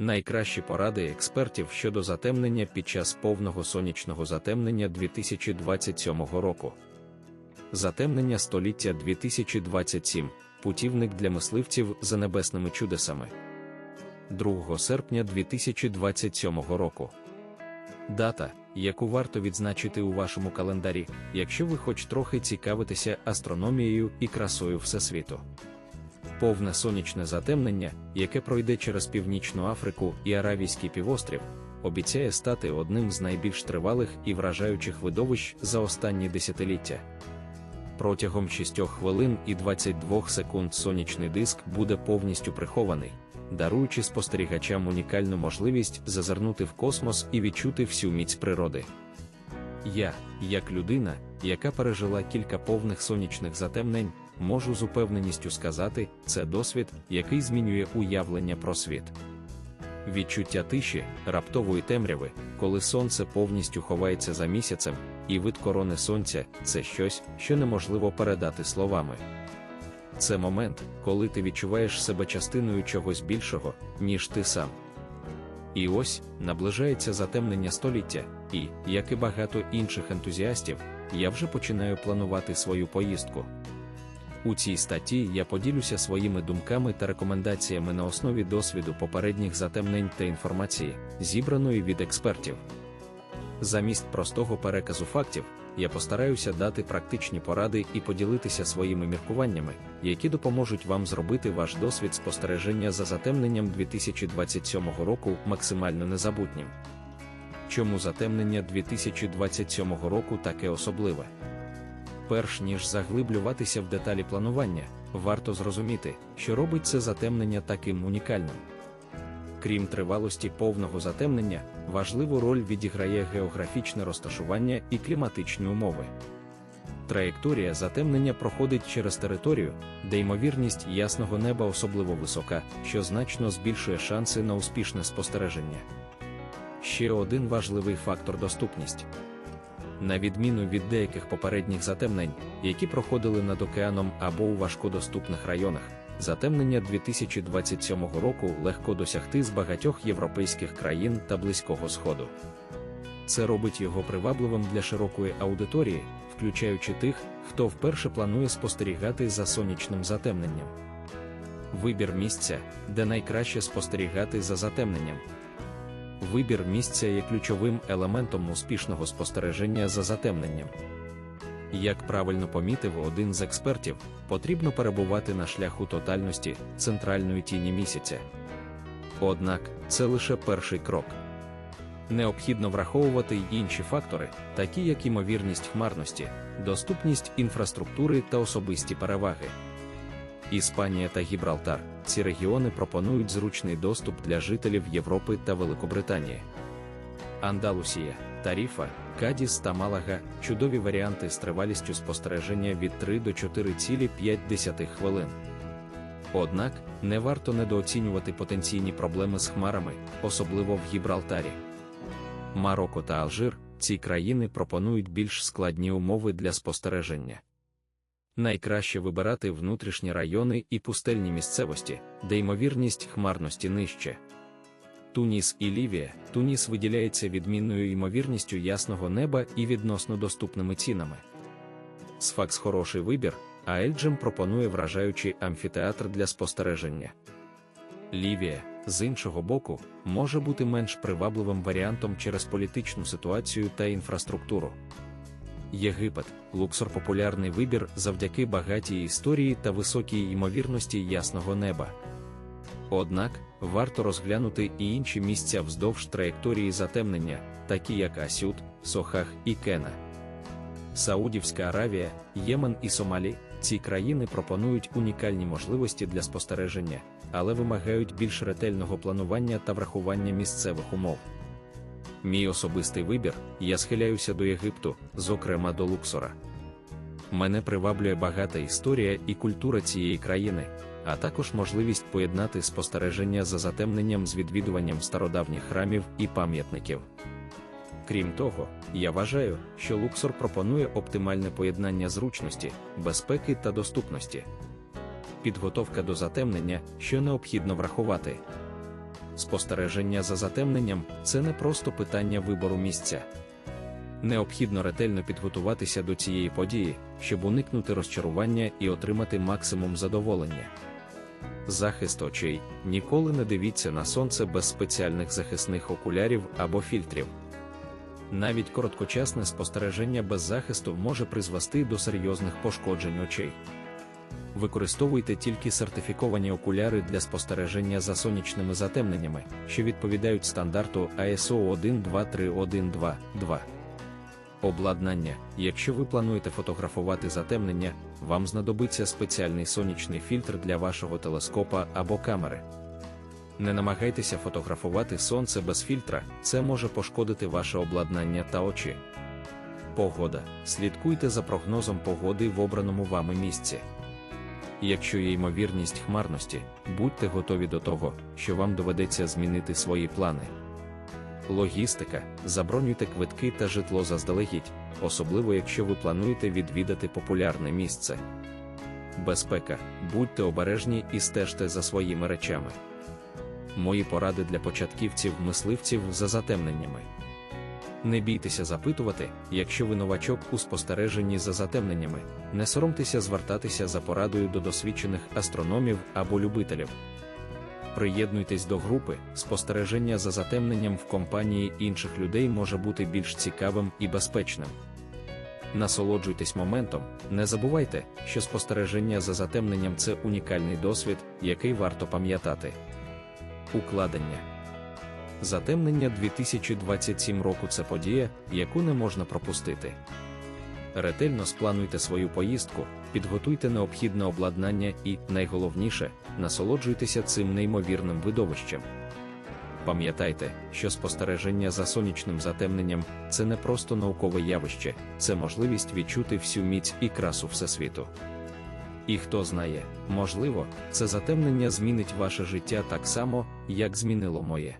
Найкращі поради експертів щодо затемнення під час повного сонячного затемнення 2027 року. Затемнення століття 2027. Путівник для мисливців за небесними чудесами. 2 серпня 2027 року. Дата, яку варто відзначити у вашому календарі, якщо ви хоч трохи цікавитеся астрономією і красою Всесвіту. Повне сонячне затемнення, яке пройде через Північну Африку і Аравійський півострів, обіцяє стати одним з найбільш тривалих і вражаючих видовищ за останні десятиліття. Протягом 6 хвилин і 22 секунд сонячний диск буде повністю прихований, даруючи спостерігачам унікальну можливість зазирнути в космос і відчути всю міць природи. Я, як людина, яка пережила кілька повних сонячних затемнень, можу з упевненістю сказати, це досвід, який змінює уявлення про світ. Відчуття тиші, раптової темряви, коли сонце повністю ховається за місяцем, і вид корони сонця це щось, що неможливо передати словами. Це момент, коли ти відчуваєш себе частиною чогось більшого, ніж ти сам. І ось наближається затемнення століття, і, як і багато інших ентузіастів, я вже починаю планувати свою поїздку. У цій статті я поділюся своїми думками та рекомендаціями на основі досвіду попередніх затемнень та інформації, зібраної від експертів. Замість простого переказу фактів, я постараюся дати практичні поради і поділитися своїми міркуваннями, які допоможуть вам зробити ваш досвід спостереження за затемненням 2027 року максимально незабутнім. Чому затемнення 2027 року таке особливе? Перш ніж заглиблюватися в деталі планування, варто зрозуміти, що робить це затемнення таким унікальним. Крім тривалості повного затемнення, важливу роль відіграє географічне розташування і кліматичні умови. Траєкторія затемнення проходить через територію, де ймовірність ясного неба особливо висока, що значно збільшує шанси на успішне спостереження. Ще один важливий фактор доступність. На відміну від деяких попередніх затемнень, які проходили над океаном або у важкодоступних районах, затемнення 2027 року легко досягти з багатьох європейських країн та Близького Сходу. Це робить його привабливим для широкої аудиторії, включаючи тих, хто вперше планує спостерігати за сонячним затемненням. Вибір місця, де найкраще спостерігати за затемненням. Вибір місця є ключовим елементом успішного спостереження за затемненням. Як правильно помітив один з експертів, потрібно перебувати на шляху тотальності центральної тіні місяця. Однак це лише перший крок. Необхідно враховувати й інші фактори, такі як імовірність хмарності, доступність інфраструктури та особисті переваги. Іспанія та Гібралтар ці регіони пропонують зручний доступ для жителів Європи та Великобританії. Андалусія, Таріфа, Кадіс та Малага чудові варіанти з тривалістю спостереження від 3 до 4,5 хвилин. Однак не варто недооцінювати потенційні проблеми з хмарами, особливо в Гібралтарі. Марокко та Алжир ці країни пропонують більш складні умови для спостереження. Найкраще вибирати внутрішні райони і пустельні місцевості, де ймовірність хмарності нижче. Туніс і Лівія. Туніс виділяється відмінною ймовірністю ясного неба і відносно доступними цінами. Сфакс хороший вибір, а Ельджем пропонує вражаючий амфітеатр для спостереження. Лівія, з іншого боку, може бути менш привабливим варіантом через політичну ситуацію та інфраструктуру. Єгипет Луксор популярний вибір завдяки багатій історії та високій ймовірності ясного неба. Однак варто розглянути і інші місця вздовж траєкторії затемнення, такі як Асюд, Сохах і Кена. Саудівська Аравія, Ємен і Сомалі ці країни пропонують унікальні можливості для спостереження, але вимагають більш ретельного планування та врахування місцевих умов. Мій особистий вибір, я схиляюся до Єгипту, зокрема до Луксора. Мене приваблює багата історія і культура цієї країни, а також можливість поєднати спостереження за затемненням з відвідуванням стародавніх храмів і пам'ятників. Крім того, я вважаю, що Луксор пропонує оптимальне поєднання зручності, безпеки та доступності. Підготовка до затемнення, що необхідно врахувати. Спостереження за затемненням це не просто питання вибору місця. Необхідно ретельно підготуватися до цієї події, щоб уникнути розчарування і отримати максимум задоволення. Захист очей ніколи не дивіться на сонце без спеціальних захисних окулярів або фільтрів. Навіть короткочасне спостереження без захисту може призвести до серйозних пошкоджень очей. Використовуйте тільки сертифіковані окуляри для спостереження за сонячними затемненнями, що відповідають стандарту ISO 123122. Обладнання. Якщо ви плануєте фотографувати затемнення, вам знадобиться спеціальний сонячний фільтр для вашого телескопа або камери. Не намагайтеся фотографувати сонце без фільтра, це може пошкодити ваше обладнання та очі. Погода. Слідкуйте за прогнозом погоди в обраному вами місці. Якщо є ймовірність хмарності, будьте готові до того, що вам доведеться змінити свої плани. Логістика, забронюйте квитки та житло заздалегідь, особливо якщо ви плануєте відвідати популярне місце. Безпека, будьте обережні і стежте за своїми речами. Мої поради для початківців-мисливців за затемненнями. Не бійтеся запитувати, якщо ви новачок у спостереженні за затемненнями, не соромтеся звертатися за порадою до досвідчених астрономів або любителів. Приєднуйтесь до групи, спостереження за затемненням в компанії інших людей може бути більш цікавим і безпечним. Насолоджуйтесь моментом, не забувайте, що спостереження за затемненням це унікальний досвід, який варто пам'ятати. Укладення Затемнення 2027 року це подія, яку не можна пропустити. Ретельно сплануйте свою поїздку, підготуйте необхідне обладнання і, найголовніше, насолоджуйтеся цим неймовірним видовищем. Пам'ятайте, що спостереження за сонячним затемненням це не просто наукове явище, це можливість відчути всю міць і красу Всесвіту. І хто знає, можливо, це затемнення змінить ваше життя так само, як змінило моє.